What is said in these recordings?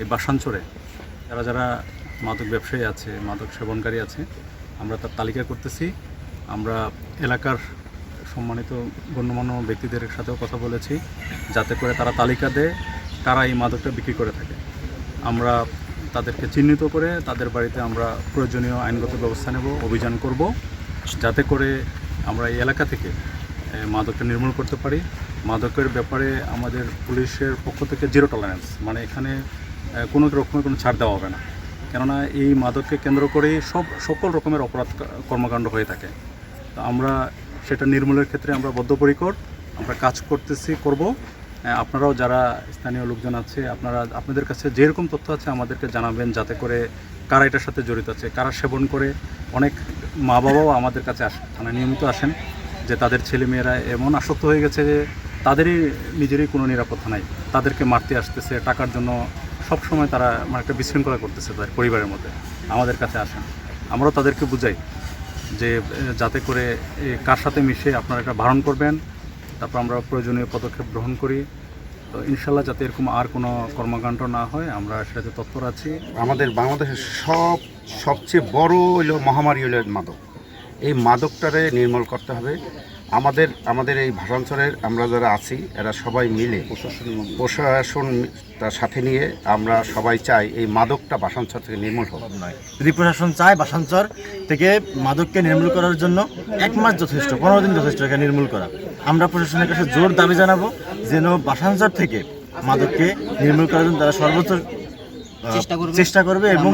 এই বাসাঞ্চরে যারা যারা মাদক ব্যবসায়ী আছে, মাদক সেবনকারী আছে, আমরা তার তালিকা করতেছি। আমরা এলাকার সম্মানিত গণ্যমান্য ব্যক্তিদের সাথেও কথা বলেছি, যাতে করে তারা তালিকা দেয় কারা এই মাদকটা বিক্রি করে থাকে। আমরা তাদেরকে চিহ্নিত করে তাদের বাড়িতে আমরা প্রয়োজনীয় আইনগত ব্যবস্থা নেব, অভিযান করব, যাতে করে আমরা এই এলাকা থেকে মাদকটা নির্মূল করতে পারি। মাদকের ব্যাপারে আমাদের পুলিশের পক্ষ থেকে জিরো টলারেন্স মানে এখানে কোনো রকমের কোনো ছাড় দেওয়া হবে না। কেননা এই মাদককে কেন্দ্র করেই সব সকল রকমের অপরাধ কর্মকাণ্ড হয়ে থাকে। আমরা সেটা নির্মূলের ক্ষেত্রে আমরা বদ্ধপরিকর, আমরা কাজ করতেছি, করব। আপনারাও যারা স্থানীয় লোকজন আছে, আপনারা, আপনাদের কাছে যেরকম তথ্য আছে, আমাদেরকে জানাবেন যাতে করে কারা এটার সাথে জড়িত আছে, কারা সেবন করে। অনেক মা বাবাও আমাদের কাছে আসেন থানায় নিয়মিত আসেন যে তাদের ছেলেমেয়েরা এমন আসক্ত হয়ে গেছে যে তাদেরই নিজেরই কোনো নিরাপত্তা নাই। তাদেরকে মারতে আসতেছে, টাকার জন্য সব সময় তারা মানে একটা বিশৃঙ্খলা করতেছে তাদের পরিবারের মধ্যে, আমাদের কাছে আসেন। আমরাও তাদেরকে বুঝাই যে যাতে করে কার সাথে মিশে আপনারা একটা বারণ করবেন, তারপর আমরা প্রয়োজনীয় পদক্ষেপ গ্রহণ করি। তো ইনশাল্লাহ যাতে এরকম আর কোনো কর্মকাণ্ড না হয়, আমরা সেটাতে তৎপর আছি। আমাদের বাংলাদেশের সব, সবচেয়ে বড় হইল মহামারী হইল মাদক। এই মাদকটারে নির্মূল করতে হবে। আমাদের আমাদের এই ভাষাঞ্চলের আমরা যারা আছি, এরা সবাই মিলে প্রশাসন তার সাথে নিয়ে আমরা সবাই চাই এই মাদকটা ভাষাঞ্চল থেকে নির্মূল হোক। যদি প্রশাসন চায় বাসাঞ্চর থেকে মাদককে নির্মূল করার জন্য এক মাস যথেষ্ট, পনেরো দিন যথেষ্ট একে নির্মূল করা। আমরা প্রশাসনের কাছে জোর দাবি জানাব যেন বাসাঞ্চর থেকে মাদককে নির্মূল করার জন্য তারা সর্বোচ্চ চেষ্টা করবে। এবং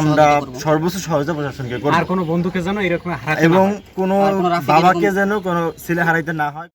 আমরা সর্বোচ্চ সহযোগিতা। প্রশাসনকে করব আর কোনো বন্ধুকে যেন এরকম এবং কোনো বাবাকে যেন কোনো ছেলে হারাইতে না হয়